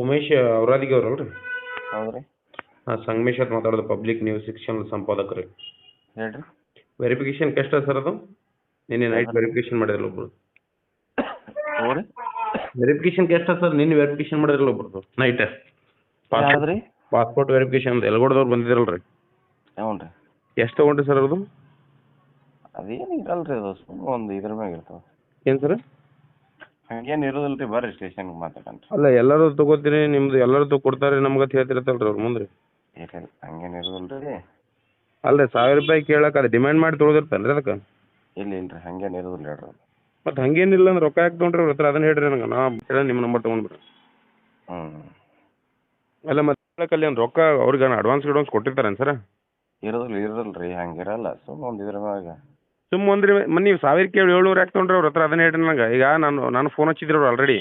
ಉಮೇಶ್ ಔರಾದಿಗೆ ಅವ್ರ ಅಲ್ರಿ ಹೌದು ರೀ ಹಾಂ ಸಂಗಮೇಶ್ ಅಂತ ಮಾತಾಡೋದು ಪಬ್ಲಿಕ್ ನ್ಯೂಸ್ ಸೆಕ್ಷನ್ ಸಂಪಾದಕರು. ರೀ ಹೇಳ್ರಿ ವೆರಿಫಿಕೇಶನ್ ಕಷ್ಟ ಸರ್ ಅದು? ನಿನ್ನೆ ನೈಟ್ ವೆರಿಫಿಕೇಶನ್ ಮಾಡಿದ್ರಲ್ಲ ಒಬ್ರು. ಹೌದ್ರಿ. ವೆರಿಫಿಕೇಶನ್ ಕಷ್ಟ ಸರ್? ನಿನ್ನೆ ವೆರಿಫಿಕೇಶನ್ ಮಾಡಿದ್ರಲ್ಲ ಒಬ್ರು night passport verification passport verification ಎಲ್ಗೋಡ್ದವ್ರು ಬಂದಿದ್ರಲ್ಲ ರೀ ಹ್ಞೂ ರೀ ಎಷ್ಟು ತೊಗೊಂಡ್ರಿ ಸರ್ ಅದು ಅದೇನು ಇರಲ್ರಿ ಅದು ಸುಮ್ಮನೆ ಒಂದು ಇದ್ರ ಮ್ಯಾಗ ಏನು ಸರ್? ಹಂಗೇನು ಇರೋದಿಲ್ಲ ರೀ ಬರ್ರಿ ಸ್ಟೇಷನ್ ಮಾತಾಡೋಣ. ಅಲ್ಲ ಎಲ್ಲರೂ ತಗೋತೀರಿ ನಿಮ್ದು ಎಲ್ಲರೂ ತಗೊ ಕೊಡ್ತಾರೆ ನಮ್ಗೆ ಅಂತ ಹೇಳ್ತಿರತ್ತಲ್ಲ ರೀ ಅವ್ರು ಮುಂದೆ. ರೀ ಇಲ್ಲ ಹಂಗೇನು ಇರೋದಿಲ್ಲ ರೀ ಅಲ್ಲ ಸಾವಿರ ರೂಪಾಯಿ ಕೇಳಕ್ಕೆ ಅದು ಡಿಮ್ಯಾಂಡ್ ಮಾಡಿ ತೊಗೊದಿರ್ತಾನೆ ರೀ ಅದಕ್ಕೆ. ಇಲ್ಲ ಇಲ್ರಿ ಹಂಗೇನು ಇರೋದಿಲ್ಲ ಹೇಳ್ರಿ ಮತ್ತೆ ಮತ್ತು ಹಂಗೇನಿಲ್ಲ ಅಂದ್ರೆ ರೊಕ್ಕ ಯಾಕೆ ತೊಗೊಂಡ್ರಿ ಅವ್ರ ಹತ್ರ ಅದನ್ನ ಹೇಳ್ರಿ ನನಗೆ ನಾ ಹೇಳ ನಿಮ್ಮ ನಂಬರ್ ತೊಗೊಂಡ್ಬಿಡ್ರಿ. ಹ್ಮ್. ಅಲ್ಲ ಮತ್ತೆ ಅಲ್ಲಿ ಒಂದು ರೊಕ್ಕ ಅವ್ರಿಗೆ ಅಡ್ವಾನ್ಸ್ ಗಿಡ್ವಾನ್ಸ್ ಕೊಟ್ಟಿರ್ತಾರೇನು ಸರ್? ಇರೋದಿಲ್ಲ ಇರೋದಿಲ್ಲ ರೀ ಹಂಗಿರಲ್ಲ ಸುಮ್ಮನೆ ಒಂದು ಇದ್ರ ಮ್ಯಾಗ. ಸುಮ್ಮ ಅಂದ್ರೆ ನೀವು ಸಾವಿರ ಕೇಳಿ ಏಳ್ನೂರು ಯಾಕೆ ತೊಗೊಂಡ್ರಿ ಅವ್ರ ಹತ್ರ? ಅದನ್ನ ಹೇಳ್ರಿ ನನಗೆ ಈಗ ನಾನು ನಾನು ಫೋನ್ ಹಚ್ಚಿದ್ರು ಅವ್ರು ಆಲ್ರೆಡಿ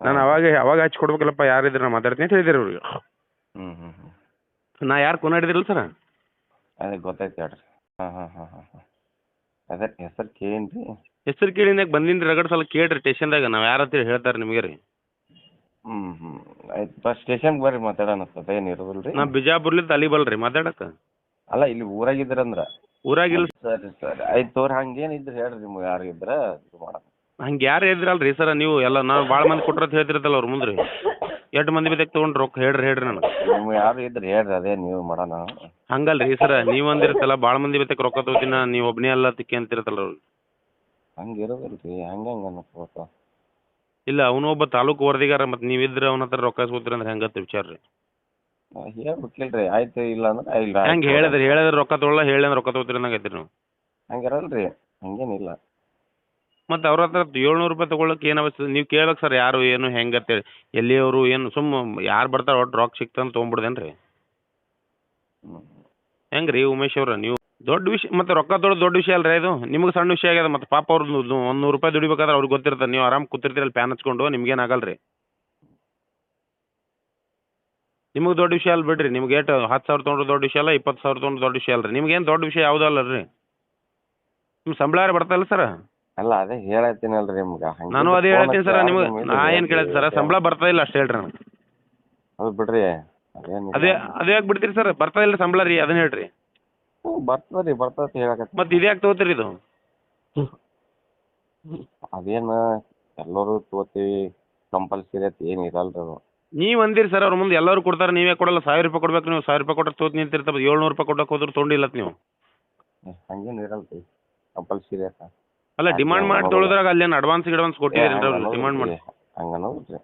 ನಾನು ಅವಾಗ ಅವಾಗ ಹಚ್ಚಿ ಕೊಡ್ಬೇಕಲ್ಲಪ್ಪ ಯಾರಿದ್ರೆ ನಾ ಮಾತಾಡ್ತೀನಿ ಅಂತ ಹೇಳಿದ್ರು ಅವ್ರಿಗೆ. ಹ್ಞೂ ಹ್ಞೂ ಹ್ಞೂ ನಾ ಯಾರು ಕೊನ ಹಿಡಿದಿರಲ್ಲ ಸರ್ ಅದೇ ಗೊತ್ತಾಯ್ತು ಹೇಳ್ರಿ. ಹಾಂ ಹಾಂ ಹಾಂ ಹಾಂ ಹಾಂ. ಅದೇ ಹೆಸರು ಕೇಳಿ ರೀ ಹೆಸರು ಕೇಳಿನಾಗ ಬಂದಿನಿ ರಗಡ್ ಸಲ ಕೇಳ್ರಿ ಸ್ಟೇಷನ್ದಾಗ ನಾವು ಯಾರು ಅಂತೇಳಿ ಹೇಳ್ತಾರೆ ನಿಮಗೆ ರೀ. ಹ್ಞೂ ಹ್ಞೂ ಆಯ್ತು ಸ್ಟೇಷನ್ಗೆ ಬರ್ರಿ ಮಾತಾಡೋಣ ಏನು ಇರೋದಿಲ್ಲ ರೀ ನಾ ಬಿಜಾಪುರ್ಲಿಂದ ಅಲ್ಲಿ ಬಲ್ರಿ ಮಾತಾಡಕ್ಕೆ ಅಲ್ಲ ಇಲ್ಲಿ ಊರಾಗಿದ್ರಂದ್ರ ಊರಾಗಿಲ್ಲ ಸರಿ ಸರಿ ಆಯ್ತು ತೋರಿ ಹಂಗೇನು ಇದ್ರೆ ಹೇಳ್ರಿ ನಿಮ್ಗೆ ಯಾರು ಇದ್ರೆ ಇದು ಮಾಡೋಣ ಹಂಗೆ ಯಾರು ಹೇಳಿದ್ರಲ್ರಿ ಸರ ನೀವು? ಎಲ್ಲ ನಾವು ಭಾಳ ಮಂದಿ ಕೊಟ್ರತ್ ಹೇಳ್ತಿರತ್ತಲ್ಲ ಅವ್ರ ಮುಂದ್ರಿ. ಎಷ್ಟು ಮಂದಿ ಬೇಕಕ್ಕೆ ತಗೊಂಡ್ರು? ರೊಕ್ಕ ಹೇಳ್ರಿ ಹೇಳ್ರಿ ನನಗೆ. ನಿಮ್ಗೆ ಯಾರು ಇದ್ರೆ ಹೇಳ್ರಿ ಅದೇ ನೀವು ಮಾಡೋಣ. ಹಂಗಲ್ರಿ ಸರ ನೀವು ಅಂದಿರ್ತಲ್ಲ ಭಾಳ ಮಂದಿ ಬೇಕಕ್ಕೆ ರೊಕ್ಕ ತಗೋತಿನ ನೀವು ಒಬ್ಬನೇ ಅಲ್ಲ ತಿಕ್ಕಿ ಅಂತಿರತ್ತಲ್ಲ ಅವ್ರು. ಹಂಗೆ ಇರೋದಿಲ್ಲ ರೀ ಹಂಗೆ ಹಂಗೆ ಅನ್ನಿಸ್ಬೇಕು ಇಲ್ಲ ಅವನು ಒಬ್ಬ ತಾಲೂಕು ವರದಿಗಾರ ಮತ್ತು ನೀವಿದ್ರೆ ಅವನ ಹತ್ರ ರೊಕ್ಕ ಇಸ್ಕೊತೀರಿ ಅಂದ್ರೆ ಹೆಂಗತ್ತೆ ವಿಚಾರ ರೀ ಹೇಳ್ಬೇಕಿಲ್ರಿ. ಆಯ್ತು ಇಲ್ಲ ಅಂದ್ರೆ ಇಲ್ಲ ಹೆಂಗ್ ಹೇಳಿದ್ರಿ? ಹೇಳಿದ್ರೆ ರೊಕ್ಕ ತೊಗೊಳ್ಳ ಹೇಳಿ ಅಂದ್ರೆ ರೊಕ್ಕ ತೊಗೋತೀರಿ ಅನ್ನಂಗೆ ಐತ್ರಿ ನೀವು. ಹಂಗಿರಲ್ರಿ. ಹಂಗೇನಿಲ್ಲ. ಮತ್ತೆ ಅವ್ರ ಹತ್ರ ಏಳ್ನೂರು ರೂಪಾಯಿ ತೊಗೊಳಕ್ಕೆ ಏನು ಅವಶ್ಯ ನೀವು ಕೇಳ್ಬೇಕು ಸರ್ ಯಾರು ಏನು ಹೆಂಗೆ ಅಂತೇಳಿ ಎಲ್ಲಿಯವರು ಏನು ಸುಮ್ಮ ಯಾರು ಬರ್ತಾರೆ ಒಟ್ಟು ರೊಕ್ಕ ಸಿಕ್ತಂತ ತೊಗೊಂಬಿಡ್ದೇನು ರೀ ಹೆಂಗ್ರಿ ಹೆಂಗೆ ರೀ ಉಮೇಶ್ ಅವ್ರ? ನೀವು ದೊಡ್ಡ ವಿಷಯ ಮತ್ತೆ ರೊಕ್ಕ ತೊಗೊಳೋದು ದೊಡ್ಡ ವಿಷಯ ಅಲ್ರಿ ಇದು ನಿಮ್ಗೆ ಸಣ್ಣ ವಿಷಯ ಆಗ್ಯದ ಮತ್ತೆ ಪಾಪ ಅವ್ರದ್ದು ಒಂದು ನೂರು ರೂಪಾಯಿ ದುಡಿಬೇಕಾದ್ರೆ ಅವ್ರಿಗೆ ಗೊತ್ತಿರ್ತದೆ ನೀವು ಆರಾಮ್ ಕೂತಿರ್ತೀರಲ್ಲ ಪ್ಯಾನ್ ಹಚ್ಕೊಂಡು ನಿಮ್ಗೇನು ಆಗಲ್ಲ ರೀ ನಿಮಗೆ ದೊಡ್ಡ ವಿಷಯ ಅಲ್ಲ ಬಿಡ್ರಿ ನಿಮ್ಗೆ ಏಟು ಹತ್ತು ಸಾವಿರ ತೊಗೊಂಡ್ರು ದೊಡ್ಡ ವಿಷಯ ಅಲ್ಲ ಇಪ್ಪತ್ತು ಸಾವಿರ ತೊಗೊಂಡ್ರು ದೊಡ್ಡ ವಿಷಯ ಅಲ್ಲ ರೀ ನಿಮ್ಗೇನು ದೊಡ್ಡ ವಿಷಯ ಯಾವುದೂ ಅಲ್ಲ ರೀ? ನಿಮ್ಮ ಸಂಬಳ ಬರ್ತಲ್ಲ ಸರ್? ಅಲ್ಲ ಅದೇ ಹೇಳತ್ತೀನಲ್ರಿ ನಿಮ್ಗೆ. ನಾನು ಅದೇ ಹೇಳ್ತೀನಿ ಸರ್ ನಿಮಗೆ ನಾ ಏನು ಕೇಳಿದೆ ಸರ್ ಸಂಬಳ ಬರ್ತಾ ಇಲ್ಲ ಅಷ್ಟೇ ಹೇಳ್ರಿ ನನಗೆ ಅದು ಬಿಡ್ರಿ ಅದೇ ಅದೇ ಯಾಕೆ ಬಿಡ್ತೀರಿ ಸರ್ ಬರ್ತಾ ಇಲ್ಲ ಸಂಬಳ ರೀ ಅದನ್ನ ಹೇಳ್ರಿ. ಬರ್ತದೆ ರೀ ಬರ್ತದೆ ಮತ್ತೆ ಮತ್ತು ಇದು ಯಾಕೆ ತೊಗೋತೀರಿ ಇದು? ಅದೇನ ಎಲ್ಲರೂ ತಗೋತೀವಿ ಕಂಪಲ್ಸರಿ ಅಂತ ಏನು ಇರಲ್ಲ ರೀ ಅದು. ನೀವು ಅಂದಿರಿ ಸರ್ ಅವ್ರ ಮುಂದೆ ಎಲ್ಲರೂ ಕೊಡ್ತಾರೆ ನೀವೇ ಕೊಡಲ್ಲ ಸಾವಿರ ರೂಪಾಯಿ ಕೊಡ್ಬೇಕು ನೀವು ಸಾವಿರ ರೂಪಾಯಿ ಕೊಟ್ಟರೆ ತೋತ್ ನಿಂತಿರ್ತವೆ ಏಳ್ನೂರು ರೂಪಾಯಿ ಕೊಡಕ್ಕೆ ಹೋದ್ರೆ ತೊಂಡಿಲ್ಲ ನೀವು. ಹಂಗೇನು ಇರಲ್ಲ ರೀ ಕಂಪಲ್ಸರಿ ಅಲ್ಲ ಡಿಮಾಂಡ್ ಮಾಡಿ ತೊಳುದ್ರಾಗ ಅಲ್ಲೇನು ಅಡ್ವಾನ್ಸ್ ಗಿಡ್ವಾನ್ಸ್ ಕೊಟ್ಟಿದ್ದೀರಿ ಅವ್ರು ಡಿಮಾಂಡ್ ಮಾಡಿ. ಹಂಗೆ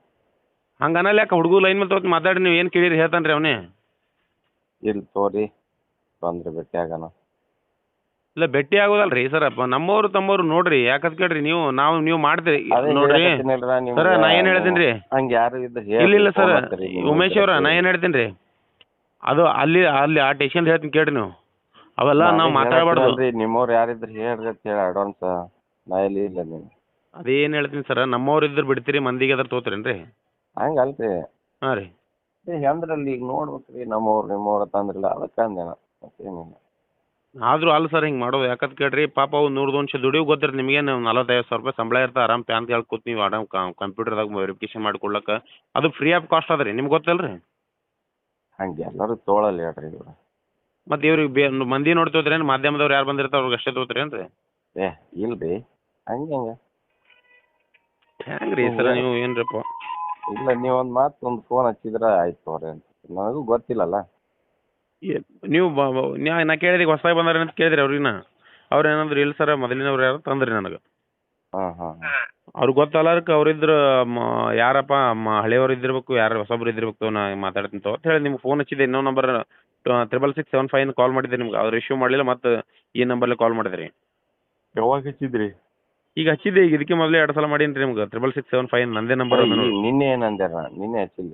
ಹಂಗನಲ್ಲ ಯಾಕೆ ಹುಡುಗ ಲೈನ್ ಮೇಲೆ ತೊಗೊತ ಮಾತಾಡಿ ನೀವು ಏನು ಕೇಳಿರಿ ಹೇಳ್ತಾನೆ ರೀ ಅವನೇ. ಇಲ್ಲ ತೋರಿ ಬಂದ್ರೆ ಭೇಟಿ ಆಗೋಣ ಇಲ್ಲ ಭೇಟಿ ಆಗೋದಲ್ರಿ ಸರ್. ನಮ್ಮವ್ರು ತಮ್ಮವ್ರು ನೋಡ್ರಿ ಯಾಕಂತ ಕೇಳ್ರಿ ನೀವು ನಾವು ನೀವು ಮಾಡ್ತೀರಿ ಅದೇ ನೋಡ್ರಿ. ಹೇಳಕತ್ತೀನಲ್ರ ನಿಮ್ಗೆ ಸರ್ ನಾ ಏನು ಹೇಳ್ತೀನಿ ರೀ ಹಂಗೆ ಯಾರು ಇದ್ರೆ ಇಲ್ಲ ಇಲ್ಲ ಸರ್. ಉಮೇಶ್ ಅವ್ರ ನಾ ಏನು ಹೇಳ್ತೀನಿ ರೀ ಅದು ಅಲ್ಲಿ ಅಲ್ಲಿ ಆ ಟೇಷನ್ ಹೇಳ್ತೀನಿ ಕೇಳ್ರಿ ನೀವು. ಅವೆಲ್ಲ ನಾವು ಮಾತಾಡಬಾರ್ದು. ನಿಮ್ಮವ್ರು ಯಾರಿದ್ರೆ ಹೇಳ್ರಿ ಅಂತ ಹೇಳಿ ಅಡ್ವಾನ್ಸ್ ನಾ ಇಲ್ಲಿ ಇಲ್ಲ ನೀವು ಅದೇನು ಹೇಳ್ತೀನಿ ಸರ್ ನಮ್ಮವ್ರು ಇದ್ರೆ ಬಿಡ್ತೀರಿ ಮಂದಿಗೆ ಅದ್ರ ತೋತ್ರೇನ್ರಿ? ಹಂಗ ಅಲ್ರಿ. ಹಾಂ ರೀ. ಅಂದ್ರಲ್ಲಿ ಈಗ ನೋಡ್ಬೇಕ್ರಿ ನಮ್ಮವ್ರು ನಿಮ್ಮವ್ರ ತಂದ್ರಲ್ಲ ಅದಕ್ಕೆ ಅಂದೆ ನಾ ಮತ್ತೇನಿಲ್ಲ. ಆದರೂ ಅಲ್ಲ ಸರ್ ಹಿಂಗ್ ಮಾಡೋದು. ಯಾಕಂತ ಕೇಳ್ರಿ ಪಾಪ ಅವು ನೂರು ದೊಂದು ದುಡಿಯೋ ಗೊತ್ತಿರ ನಿಮಗೆ ನಲವತ್ತೈದು ಸಾವಿರ ರೂಪಾಯಿ ಸಂಬಳ ಇರ್ತಾ ಆರಾಮ್ ಪ್ಯಾನ್ ಕೇಳಿ ಕೂತ್ ನೀವು ಆರಾಮ್ ಕಂಪ್ಯೂಟರ್ದಾಗ ವೆರಿಫಿಕೇಶನ್ ಮಾಡ್ಕೊಳಕ ಅದು ಫ್ರೀ ಆಫ್ ಕಾಸ್ಟ್ ಅದ್ರಿ ರೀ. ನಿಮ್ಗೆ ಗೊತ್ತಲ್ಲ ರೀ ಹಂಗೆ ಎಲ್ಲರೂ ತೋಳಲ್ಲ ಹೇಳ್ರಿ ಇವ್ರು. ಮತ್ತು ಇವ್ರಿಗೆ ಬೇ ಮಂದಿ ಏನ್ ಮಾಧ್ಯಮದವ್ರು ಯಾರು ಬಂದಿರ್ತಾರ ಅವ್ರಿಗೆ ಅಷ್ಟೇ ತೋತ್ರಿ ರೀ ಏ ಇಲ್ರಿ. ಹಂಗೆ ಹಂಗೆ. ಹೆಂಗೆ ರೀ ಸರ್ ನೀವು ಏನ್ರಪ್ಪ? ಇಲ್ಲ ನೀವೊಂದ್ ಮಾತು ಒಂದು ಫೋನ್ ಹಚ್ಚಿದ್ರ ಆಯ್ತು ತೋರಿ ಅಂತ. ನನಗೂ ಗೊತ್ತಿಲ್ಲಲ್ಲ. ನೀವು ಬ ನಾ ಕೇಳಿದೆ ಹೊಸದಾಗಿ ಬಂದಾರ ಅಂತ ಕೇಳಿದ್ರಿ ಅವ್ರಿಗೆ ನಾ ಅವ್ರು ಏನಂದ್ರು ಇಲ್ಲ ಸರ್ ಮೊದಲಿನವ್ರು ಯಾರು ತಂದ್ರಿ ನನಗೆ. ಹಾಂ ಹಾಂ ಅವ್ರಿಗೆ ಗೊತ್ತಲ್ಲಾರಕ್ಕೆ ಅವ್ರಿದ್ರ ಯಾರಪ್ಪ ಮ ಹಳೆಯವ್ರು ಇದ್ದಿರ್ಬೇಕು ಯಾರು ಹೊಸಬ್ರು ಇದ್ದಿರ್ಬೇಕು ನಾ ಮಾತಾಡ್ತೀನಿ ತಗೋ ಅಂತ ಹೇಳಿ ನಿಮ್ಗೆ ಫೋನ್ ಹಚ್ಚಿದೆ. ಇನ್ನೊಂದು number triple six seven five call ಮಾಡಿದ್ದೆ ನಿಮ್ಗೆ. ಅವ್ರು ಇಶ್ಯೂ ಮಾಡಲಿಲ್ಲ ಮತ್ತು ಈ ನಂಬರ್ಲಿ ಕಾಲ್ ಮಾಡಿದ್ರಿ. ಯಾವಾಗ ಹಚ್ಚಿದ್ರಿ? ಈಗ ಹಚ್ಚಿದ್ದೆ ಈಗ ಇದಕ್ಕೆ ಮೊದಲೇ ಎರಡು ಸಲ ಮಾಡೀನಿ ನಿಮ್ಗೆ. ತ್ರಿಬಲ್ ಸಿಕ್ಸ್ ಸೆವೆನ್ ಫೈವ್ ನಂದೇ ನಂಬರ್ ನಿನ್ನೆ ಏನಂದ್ಯಾರ ನಿನ್ನೆ ಹಚ್ಚಿಲ್ಲ